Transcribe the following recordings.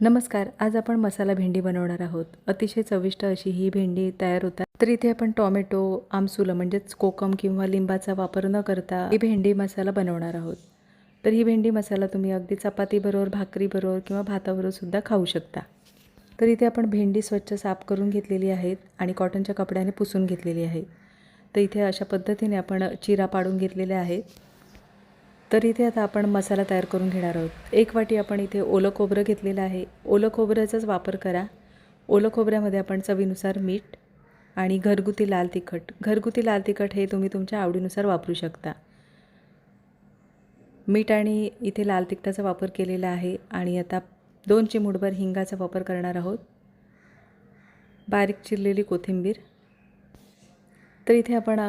नमस्कार आज आपण मसाला भेंडी बनवणार आहोत. अतिशय चविष्ट अशी ही भेंडी तयार होतात. तर इथे आपण टॉमॅटो आमसुलं म्हणजेच कोकम किंवा लिंबाचा वापर न करता ही भेंडी मसाला बनवणार आहोत. तर ही भेंडी मसाला तुम्ही अगदी चपातीबरोबर भाकरीबरोबर किंवा भाताबरोबर सुद्धा खाऊ शकता. तर इथे आपण भेंडी स्वच्छ साफ करून घेतलेली आहेत आणि कॉटनच्या कपड्याने पुसून घेतलेली आहे. तर इथे अशा पद्धतीने आपण चिरा पाडून घेतलेल्या आहेत. तर इथे आता आपण मसाला तयार करून घेणार आहोत. एक वाटी आपण इथे ओलं खोबरं घेतलेलं आहे. ओलं खोबऱ्याचाच वापर करा. ओलं खोबऱ्यामध्ये आपण चवीनुसार मीठ आणि घरगुती लाल तिखट. घरगुती लाल तिखट हे तुम्ही तुमच्या आवडीनुसार वापरू शकता. मीठ आणि इथे लाल तिखटाचा वापर केलेला आहे आणि आता दोन चिमूटभर हिंगाचा वापर करणार आहोत. बारीक चिरलेली कोथिंबीर. तर इथे आपण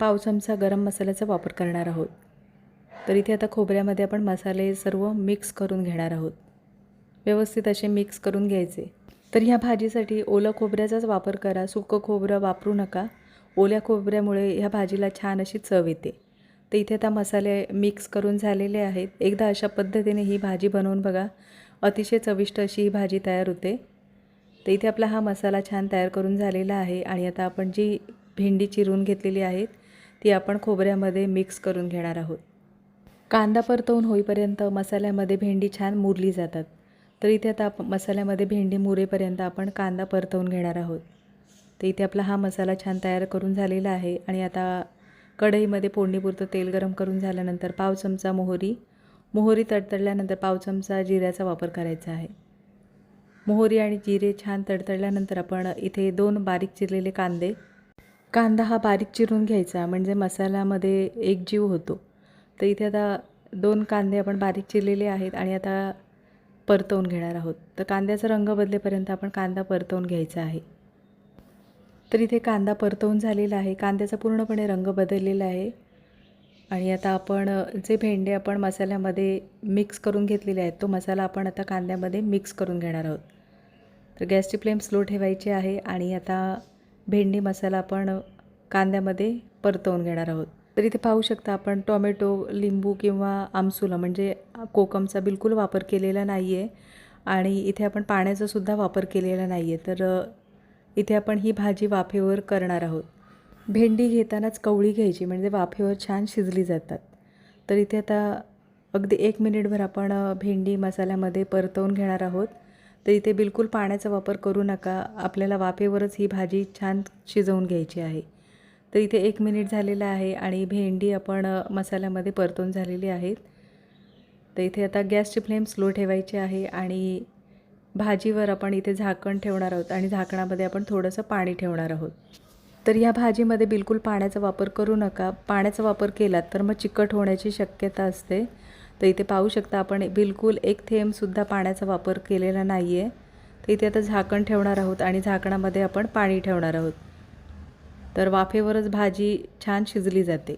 पाव चमचा गरम मसाल्याचा वापर करणार आहोत. तर इथे आता खोबऱ्यामध्ये आपण मसाले सर्व मिक्स करून घेणार आहोत. व्यवस्थित असे मिक्स करून घ्यायचे. तर ह्या भाजीसाठी ओलं खोबऱ्याचाच वापर करा. सुकं खोबरं वापरू नका. ओल्या खोबऱ्यामुळे ह्या भाजीला छान अशी चव येते. तर इथे आता मसाले मिक्स करून झालेले आहेत. एकदा अशा पद्धतीने ही भाजी बनवून बघा. अतिशय चविष्ट अशी ही भाजी तयार होते. तर इथे आपला हा मसाला छान तयार करून झालेला आहे आणि आता आपण जी भेंडी चिरून घेतलेली आहेत ती आपण खोबऱ्यामध्ये मिक्स करून घेणार आहोत. कांदा परतवून होईपर्यंत मसाल्यामध्ये भेंडी छान मुरली जातात. तर इथे आता आप मसाल्यामध्ये भेंडी मुरेपर्यंत आपण कांदा परतवून घेणार आहोत. तर इथे आपला हा मसाला छान तयार करून झालेला आहे आणि आता कढईमध्ये फोडणीपुरतं तेल गरम करून झाल्यानंतर पाव चमचा मोहरी. मोहरी तडतडल्यानंतर पाव चमचा जिऱ्याचा वापर करायचा आहे. मोहरी आणि जिरे छान तडतडल्यानंतर आपण इथे दोन बारीक चिरलेले कांदे. कांदा हा बारीक चिरून घ्यायचा म्हणजे मसाल्यामध्ये एक जीव होतो. तर इथे आता दोन कांदे आपण बारीक चिरलेले आहेत आणि आता परतवून घेणार आहोत. तर कांद्याचा रंग बदलेपर्यंत आपण कांदा परतवून घ्यायचा आहे. तर इथे कांदा परतवून झालेला आहे. कांद्याचा पूर्णपणे रंग बदललेला आहे. आणि आता आपण जे भेंडे आपण मसाल्यामध्ये मिक्स करून घेतलेले आहेत तो मसाला आपण आता कांद्यामध्ये मिक्स करून घेणार आहोत. तर गॅसची फ्लेम स्लो ठेवायची आहे आणि आता भेंडी मसाला आपण कांद्यामध्ये परतवून घेणार आहोत. तर इथे पाहू शकता आपण टोमॅटो लिंबू किंवा आमसुला म्हणजे कोकमचा बिलकुल वापर केलेला नाही आहे आणि इथे आपण पाण्याचासुद्धा वापर केलेला नाही आहे तर इथे आपण ही भाजी वाफेवर करणार आहोत. भेंडी घेतानाच कवळी घ्यायची म्हणजे वाफेवर छान शिजली जातात. तर इथे आता अगदी एक मिनिटभर आपण भेंडी मसाल्यामध्ये परतवून घेणार आहोत. तर इथे बिलकुल पाण्याचा वापर करू नका. आपल्याला वाफेवरच ही भाजी छान शिजवून घ्यायची आहे. तर इथे एक मिनिट झालेलं आहे आणि भेंडी आपण मसाल्यामध्ये परतून झालेली आहेत. तर इथे आता गॅसची फ्लेम स्लो ठेवायची आहे आणि भाजीवर आपण इथे झाकण ठेवणार आहोत आणि झाकणामध्ये आपण थोडंसं पाणी ठेवणार आहोत. तर या भाजीमध्ये बिलकुल पाण्याचा वापर करू नका. पाण्याचा वापर केलात तर मग चिकट होण्याची शक्यता असते. तर इथे पाहू शकता आपण बिलकुल एक थेंबसुद्धा पाण्याचा वापर केलेला नाही आहे तर इथे आता झाकण ठेवणार आहोत आणि झाकणामध्ये आपण पाणी ठेवणार आहोत. तर वाफेवरच भाजी छान शिजली जाते.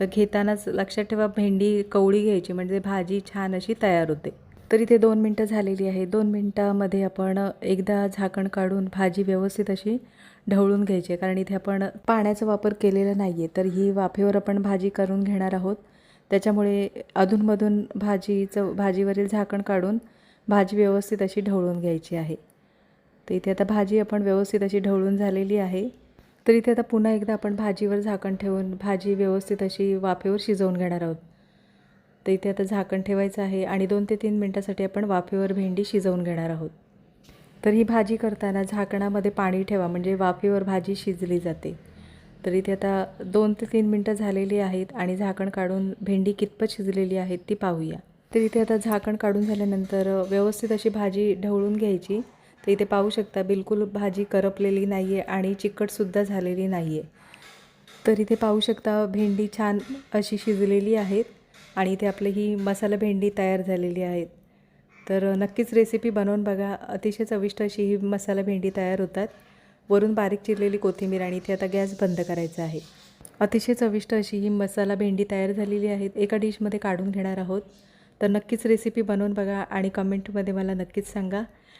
तर घेतानाच लक्षात ठेवा भेंडी कवळी घ्यायची म्हणजे भाजी छान अशी तयार होते. तर इथे दोन मिनटं झालेली आहे. दोन मिनटामध्ये आपण एकदा झाकण काढून भाजी व्यवस्थित अशी ढवळून घ्यायची आहे. कारण इथे आपण पाण्याचा वापर केलेला नाही आहे तर ही वाफेवर आपण भाजी करून घेणार आहोत. त्याच्यामुळे अधूनमधून भाजीचं भाजीवरील झाकण काढून भाजी व्यवस्थित अशी ढवळून घ्यायची आहे. तर इथे आता भाजी आपण व्यवस्थित अशी ढवळून झालेली आहे. तर इथे आता पुन्हा एकदा आपण भाजीवर झाकण ठेवून भाजी व्यवस्थित अशी वाफेवर शिजवून घेणार आहोत. तर इथे आता झाकण ठेवायचं आहे आणि दोन ते तीन मिनटासाठी आपण वाफेवर भेंडी शिजवून घेणार आहोत. तर ही भाजी करताना झाकणामध्ये पाणी ठेवा म्हणजे वाफेवर भाजी शिजली जाते. तर इथे आता दोन ते तीन मिनटं झालेली आहेत आणि झाकण काढून भेंडी कितपत शिजलेली आहेत ती पाहूया. तर इथे आता झाकण काढून झाल्यानंतर व्यवस्थित अशी भाजी ढवळून घ्यायची. तर इथे पाहू शकता बिलकुल भाजी करपलेली नाही आहे आणि चिकटसुद्धा झालेली नाही आहे तर इथे पाहू शकता भेंडी छान अशी शिजलेली आहेत आणि इथे आपली ही मसाला भेंडी तयार झालेली आहेत. तर नक्कीच रेसिपी बनवून बघा. अतिशय चविष्ट अशी ही मसाला भेंडी तयार होतात. वरून बारीक चिरलेली कोथिंबीर आणि इथे आता गॅस बंद करायचा आहे. अतिशय चविष्ट अशी ही मसाला भेंडी तयार झालेली आहेत. एका डिशमध्ये काढून घेणार आहोत. तर नक्कीच रेसिपी बनवून बघा आणि कमेंटमध्ये मला नक्कीच सांगा.